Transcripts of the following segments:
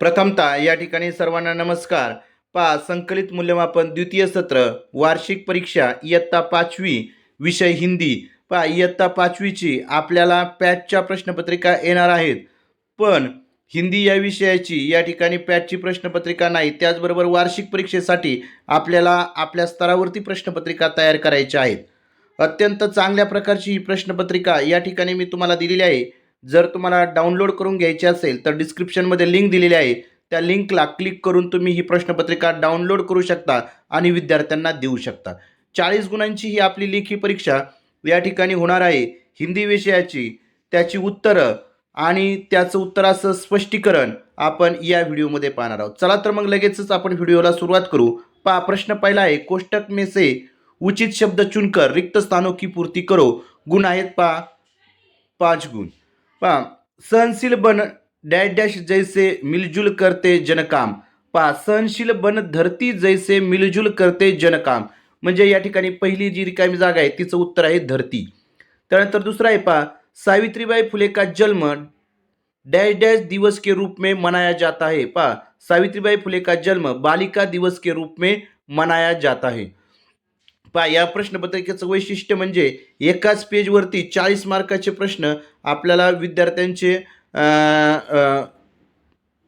प्रथमतः या ठिकाणी सर्वांना नमस्कार. पा संकलित मूल्यमापन द्वितीय सत्र वार्षिक परीक्षा इयत्ता पाचवी विषय हिंदी. पा इयत्ता पाचवीची आपल्याला पॅटच्या प्रश्नपत्रिका येणार आहेत. पण हिंदी या विषयाची या ठिकाणी पॅटची प्रश्नपत्रिका नाही त्याचबरोबर वार्षिक परीक्षेसाठी आपल्याला आपल्या स्तरावरती प्रश्नपत्रिका तयार करायच्या आहेत. अत्यंत चांगल्या प्रकारची ही प्रश्नपत्रिका या ठिकाणी मी तुम्हाला दिलेली आहे. जर तुम्हाला डाउनलोड करून घ्यायची असेल तर डिस्क्रिप्शनमध्ये लिंक दिलेली आहे. त्या लिंकला क्लिक करून तुम्ही ही प्रश्नपत्रिका डाउनलोड करू शकता आणि विद्यार्थ्यांना देऊ शकता. चाळीस गुणांची ही आपली लेखी परीक्षा या ठिकाणी होणार आहे. हिंदी विषयाची त्याची उत्तरं आणि त्याचं उत्तराचं स्पष्टीकरण आपण या व्हिडिओमध्ये पाहणार आहोत. चला तर मग लगेचच आपण व्हिडिओला सुरुवात करू. पहा प्रश्न पहिला आहे कोष्टक में से उचित शब्द चुनकर रिक्त स्थानों की पूर्ती करो. गुण आहेत पा पाच गुण. पहा सहनशील बन डॅश डॅश जैसे मिलजुल करते जनकाम. पहा सहनशील बन धरती जैसे मिलजुल करते जनकाम. म्हणजे या ठिकाणी पहिली जी रिकामी जागा आहे तिचं उत्तर आहे धरती. त्यानंतर दुसरा आहे पहा सावित्रीबाई फुले का जन्म डॅश डॅश दिवस के रूप में मनाया जाता है. पहा सावित्रीबाई फुले का जन्म बालिका दिवस के रूप में मनाया जाता है. पा या प्रश्नपत्रिकेचं वैशिष्ट्य म्हणजे एकाच पेजवरती चाळीस मार्काचे प्रश्न आपल्याला विद्यार्थ्यांचे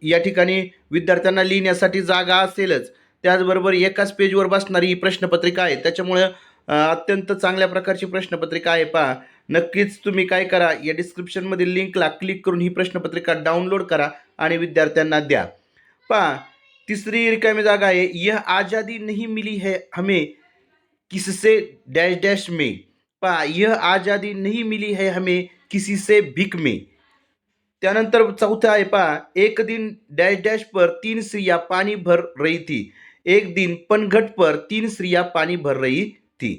या ठिकाणी विद्यार्थ्यांना लिहिण्यासाठी जागा असेलच. त्याचबरोबर एकाच पेजवर बसणारी ही प्रश्नपत्रिका आहे. त्याच्यामुळं अत्यंत चांगल्या प्रकारची प्रश्नपत्रिका आहे. पहा नक्कीच तुम्ही काय करा या डिस्क्रिप्शनमधील लिंकला क्लिक करून ही प्रश्नपत्रिका डाउनलोड करा आणि विद्यार्थ्यांना द्या. पहा तिसरी रिकामी जागा आहे. यह आज़ादी नहीं मिली है हमें. किससे डैश डैश में? पा यह आज़ादी नहीं मिली है हमें किसी से भिक में। त्यानंतर चौथा आहे पहा एक दिन डॅश डॅश पर तीन स्त्रिया पानी भर रही थी। एक दिन पनघट पर तीन स्त्रिया पानी भर रही थी।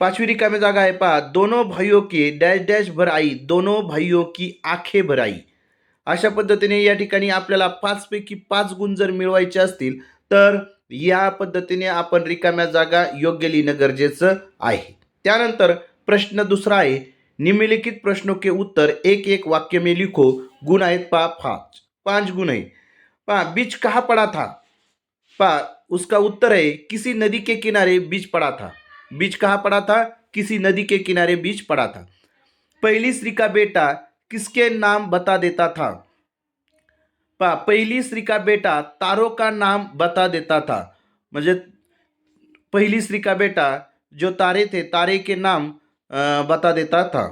पाचवी रिकामी जागा आहे पहा दोनों भाइयों के डॅश डॅश भर आई दोनों भाइयों की आखे भर आई। अशा पद्धतीने या ठिकाणी आपल्याला पाचपैकी पाच गुण जर मिळवायचे असतील तर या पद्धतीने आपण रिकाम्या जागा योग्य लिहिणं गरजेचं आहे. त्यानंतर प्रश्न दुसरा आहे निम्नलिखित प्रश्नों के उत्तर एक एक वाक्य में लिखो गुण आहेत पा पाच. पांच गुण आहे. पा बीच कहाँ पड़ा था? पा उसका उत्तर है किसी नदी के किनारे बीच पड़ा था. बीच कहाँ पड़ा था? किसी नदी के किनारे बीच पड़ा था. पहली स्त्री का बेटा किसके नाम बता देता था? पहली स्त्री का बेटा तारों का नाम बता देता था। मुझे पहली स्त्री का बेटा जो तारे थे, तारे के नाम बता देता था।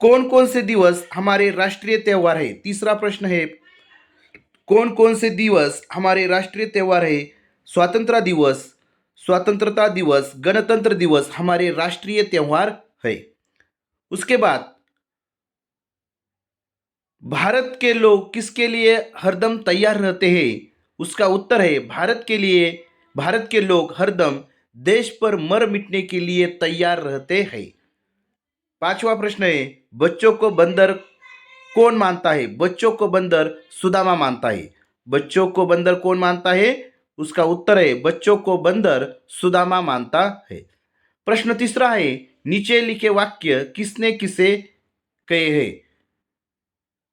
कौन कौन से दिवस हमारे राष्ट्रीय त्यौहार है? तीसरा प्रश्न है कौन कौन से दिवस हमारे राष्ट्रीय त्यौहार है? स्वतंत्रता दिवस स्वतंत्रता दिवस, गणतंत्र दिवस हमारे राष्ट्रीय त्यौहार है। उसके बाद भारत के लोग किसके लिए हरदम तैयार रहते हैं? उसका उत्तर है, भारत के लिए, भारत के लोग हरदम देश पर मर मिटने के लिए तैयार रहते हैं। पांचवा प्रश्न है, बच्चों को बंदर कौन मानता है? बच्चों को बंदर सुदामा मानता है। बच्चों को बंदर कौन मानता है? उसका उत्तर है, बच्चों को बंदर सुदामा मानता है। प्रश्न तीसरा है, नीचे लिखे वाक्य किसने किसे कहे हैं?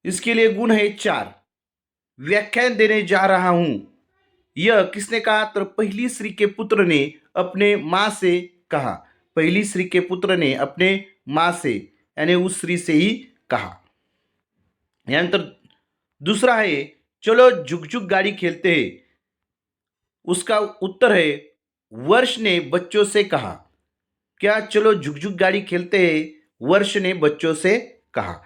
इसके लिए गुण है चार। व्याख्यान देने जा रहा हूँ। यह किसने कहा? तो पहली श्री के पुत्र ने अपने माँ से कहा। पहली श्री के पुत्र ने अपने माँ से, यानी उस स्त्री से ही कहा। यानंतर दूसरा है, चलो झुक झुक गाड़ी खेलते हैं। उसका उत्तर है, वर्ष ने बच्चों से कहा। क्या चलो झुक झुक गाड़ी खेलते हैं? वर्ष ने बच्चों से कहा।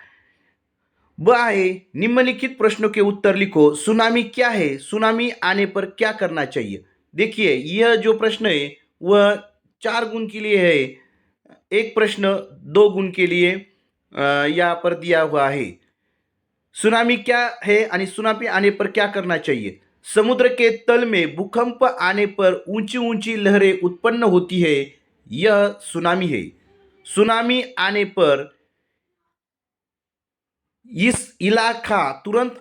ब आहे, निम्नलिखित प्रश्नों के उत्तर लिखो, सुनामी क्या है? सुनामी आने पर क्या करना चाहिए? देखिए, यह जो प्रश्न है, वह चार गुण के लिए है। एक प्रश्न दो गुण के लिए यहाँ पर दिया हुआ है। सुनामी क्या है आणि सुनामी आने पर क्या करना चाहिए? समुद्र के तल में भूकंप आने पर ऊँची ऊँची लहरें उत्पन्न होती है, यह सुनामी है। सुनामी आने पर इस इलाका तुरंत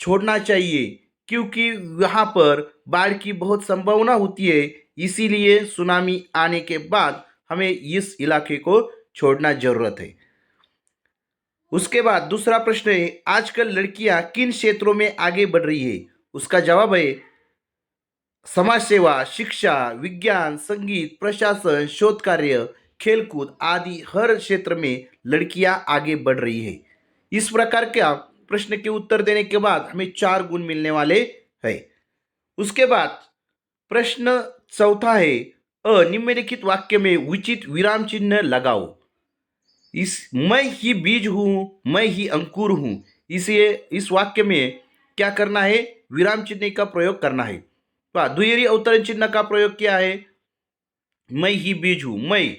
छोड़ना चाहिए, क्योंकि वहाँ पर बाढ़ की बहुत संभावना होती है। इसीलिए सुनामी आने के बाद हमें इस इलाके को छोड़ना ज़रूरत है। उसके बाद दूसरा प्रश्न है, आजकल लड़कियाँ किन क्षेत्रों में आगे बढ़ रही है? उसका जवाब है, समाज सेवा, शिक्षा, विज्ञान, संगीत, प्रशासन, शोध कार्य, खेलकूद आदि हर क्षेत्र में लड़कियाँ आगे बढ़ रही है। इस प्रकार का प्रश्न के उत्तर देने के बाद हमें चार गुण मिलने वाले हैं। उसके बाद प्रश्न चौथा है अ निम्नलिखित वाक्य में उचित विराम चिन्ह लगाओ। इस मैं ही बीज हूँ, मैं ही अंकुर हूँ इसलिए इस वाक्य में क्या करना है? विराम चिन्ह का प्रयोग करना है। पहा दुहेरी अवतरण चिन्ह का प्रयोग किया है? मैं ही बीज हूँ, मैं।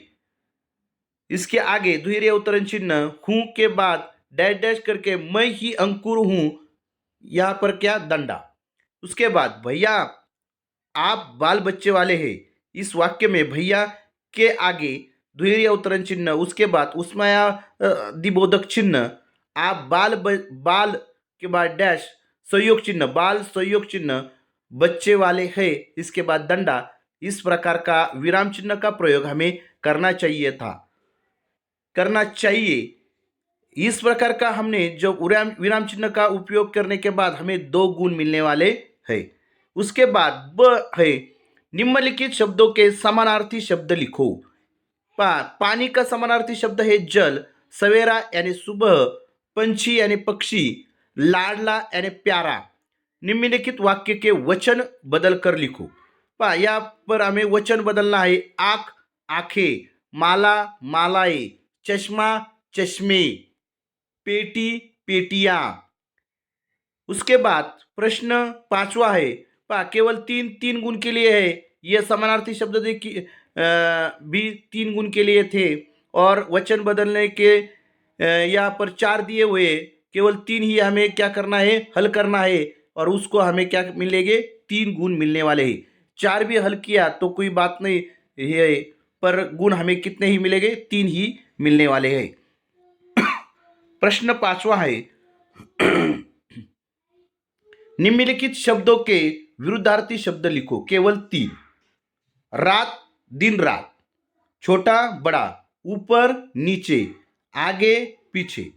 इसके आगे दुहेरी अवतरण चिन्ह, हूँ के बाद डैश डैश करके मैं ही अंकुर हूँ। यहाँ पर क्या दंडा? उसके बाद भैया आप बाल बच्चे वाले हैं। इस वाक्य में भैया के आगे दुहेरी अवतरण चिन्ह उसके बाद उसमाया दिबोधक चिन्ह आप बाल ब, बाल के बाद डैश सहयोग चिन्ह बाल सहयोग चिन्ह बच्चे वाले है। इसके बाद दंडा। इस प्रकार का विराम चिन्ह का प्रयोग हमें करना चाहिए था। करना चाहिए। इस प्रकार का हमने जो विराम विराम चिन्ह का उपयोग करने के बाद हमें दो गुण मिलने वाले है। उसके बाद ब है, निम्नलिखित शब्दों के समानार्थी शब्द लिखो। पा, पानी का समानार्थी शब्द है जल, सवेरा यानी सुबह, पंछी यानी पक्षी, लाडला यानी प्यारा। निम्नलिखित वाक्य के वचन बदल कर लिखो। पा, यहाँ पर हमें वचन बदलना है। आँख, आँखें, माला, मालाएँ, चश्मा, चश्मे। पेटी पेटियाँ। उसके बाद प्रश्न पांचवा है पा केवल तीन तीन गुण के लिए है। यह समानार्थी शब्द देखिए अ, भी तीन गुण के लिए थे और वचन बदलने के यहाँ पर चार दिए हुए केवल तीन ही हमें क्या करना है? हल करना है और उसको हमें क्या मिलेंगे? तीन गुण मिलने वाले हैं। चार भी हल किया तो कोई बात नहीं है पर गुण हमें कितने ही मिलेंगे? तीन ही मिलने वाले हैं। प्रश्न पांचवा है। निम्नलिखित शब्दों के विरुद्धार्थी शब्द लिखो, केवल तीन। रात, दिन, रात। छोटा, बड़ा, ऊपर, नीचे, आगे, पीछे।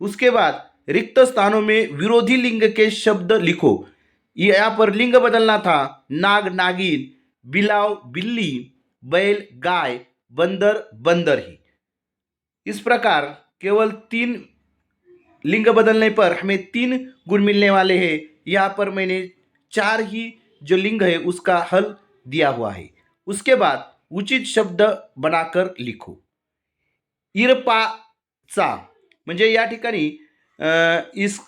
उसके बाद रिक्त स्थानों में विरोधी लिंग के शब्द लिखो। यहाँ पर लिंग बदलना था। नाग, नागिन, बिलाव, बिल्ली, बैल, गाय, बंदर बंदर ही। इस प्रकार केवल तीन लिंग बदलने पर हमें तीन गुण मिलने वाले हैं। यहाँ पर मैंने चार ही जो लिंग है, उसका हल दिया हुआ है। उसके बाद उचित शब्द बनाकर लिखो। इरपाचा म्हणजे या ठिकाणी इस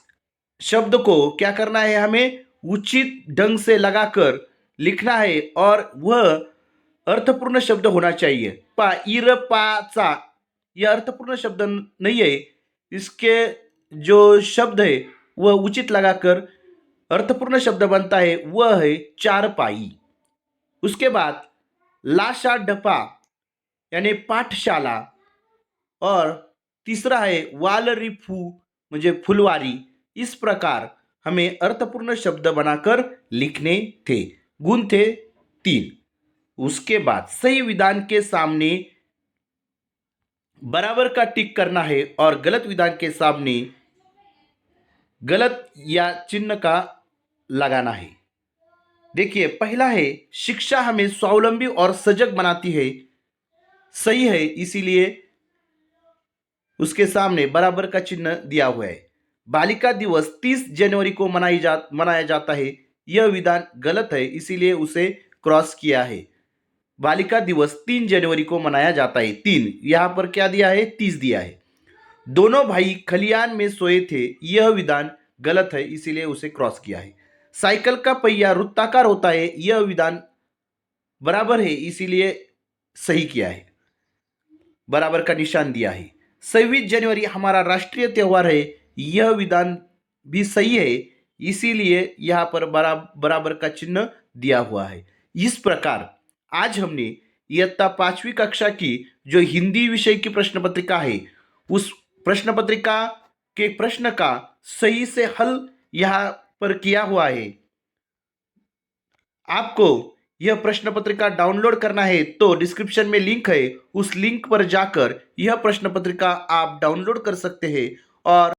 शब्द को क्या करना है हमें? उचित ढंग से लगाकर लिखना है और वह अर्थपूर्ण शब्द होना चाहिए। पा इरपाचा यह अर्थपूर्ण शब्द नहीं है। इसके जो शब्द है, वह उचित लगाकर अर्थपूर्ण शब्द बनता है, वह है चार पाई उसके बाद लाशा डपा यानी पाठशाला, और तीसरा है वालरिफू, मुझे फुलवारी। इस प्रकार हमें अर्थपूर्ण शब्द बनाकर लिखने थे। गुण थे तीन। उसके बाद सही विधान के सामने बराबर का टिक करना है और गलत विधान के सामने गलत या चिन्ह का लगाना है। देखिए, पहला है, शिक्षा हमें स्वावलंबी और सजग बनाती है। सही है, इसीलिए उसके सामने बराबर का चिन्ह दिया हुआ है। बालिका दिवस 30 जनवरी को मनाई जा, मनाया जाता है। यह विधान गलत है, इसीलिए उसे क्रॉस किया है। बालिका दिवस तीन जनवरी को मनाया जाता है। तीन, यहाँ पर क्या दिया है? तीस दिया है। दोनों भाई खलियान में सोए थे, यह विधान गलत है, इसीलिए उसे क्रॉस किया है। साइकिल का पहिया वृत्ताकार होता है, यह विधान बराबर है, इसीलिए सही किया है। बराबर का निशान दिया है। छब्बीस जनवरी हमारा राष्ट्रीय त्यौहार है, यह विधान भी सही है, इसीलिए यहाँ पर बरा, बराबर का चिन्ह दिया हुआ है। इस प्रकार आज हमने इयत्ता पांचवी कक्षा की जो हिंदी विषय की प्रश्न पत्रिका है, उस प्रश्न पत्रिका के प्रश्न का सही से हल यहाँ पर किया हुआ है। आपको यह प्रश्न पत्रिका डाउनलोड करना है तो डिस्क्रिप्शन में लिंक है, उस लिंक पर जाकर यह प्रश्न पत्रिका आप डाउनलोड कर सकते हैं और